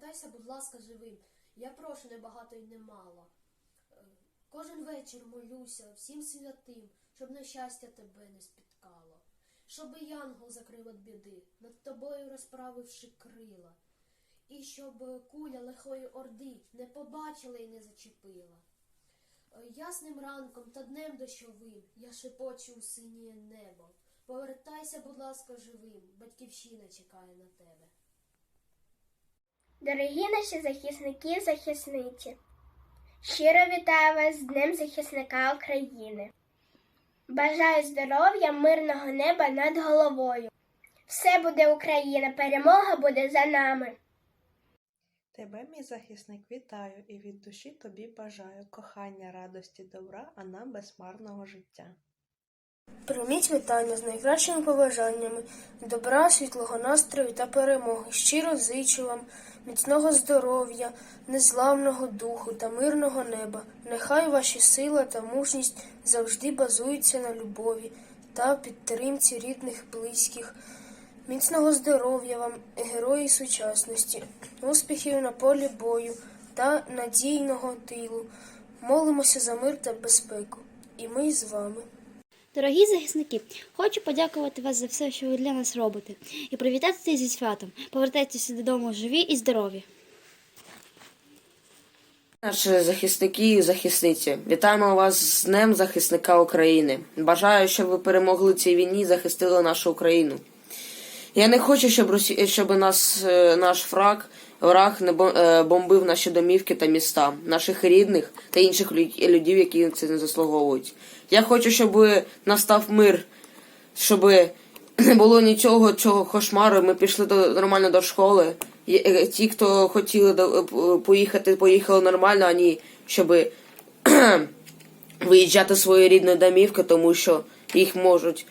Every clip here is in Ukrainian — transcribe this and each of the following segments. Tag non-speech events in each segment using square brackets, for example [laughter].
Повертайся, будь ласка, живим. Я прошу не багато й не мало. Е, Кожен вечір молюся всім святим, щоб нещастя тебе не спіткало. Щоби янгол закрив від біди, над тобою розправивши крила. І щоб куля лихої орди не побачила і не зачепила. Е, Ясним ранком та днем дощовим я шепочу у синє небо. Повертайся, будь ласка, живим, батьківщина чекає на тебе. Дорогі наші захисники і захисниці, щиро вітаю вас з Днем захисника України. Бажаю здоров'я, мирного неба над головою. Все буде Україна, перемога буде за нами. Тебе, мій захисник, вітаю і від душі тобі бажаю кохання, радості, добра, а нам безмарного життя. Прийміть вітання з найкращими побажаннями, добра, світлого настрою та перемоги. Щиро зичу вам міцного здоров'я, незламного духу та мирного неба. Нехай ваші сила та мужність завжди базуються на любові та підтримці рідних, близьких. Міцного здоров'я вам, герої сучасності, успіхів на полі бою та надійного тилу. Молимося за мир та безпеку. І ми з вами. Дорогі захисники, хочу подякувати вас за все, що ви для нас робите, і привітати зі святом. Повертайтеся додому живі і здорові. Наші захисники і захисниці, вітаємо вас з Днем захисника України. Бажаю, щоб ви перемогли цій війні і захистили нашу Україну. Я не хочу, щоб Росі... щоб нас е, наш враг, враг не е, бомбив наші домівки та міста, наших рідних та інших людей, які це не заслуговують. Я хочу, щоб настав мир, щоб не було нічого цього кошмару. Ми пішли до нормально до школи. Е, Ті, хто хотіли е, поїхати, поїхали нормально, а ні, щоб [clears throat] виїжджати з своєї рідної домівки, тому що їх можуть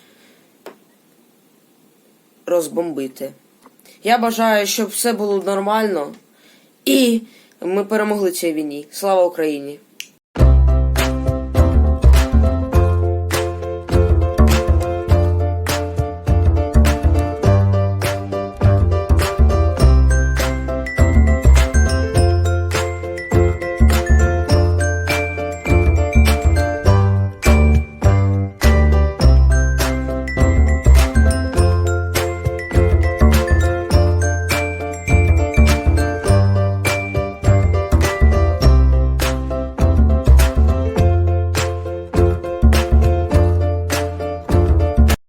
розбомбити. Я бажаю, щоб все було нормально і ми перемогли цій війні. Слава Україні!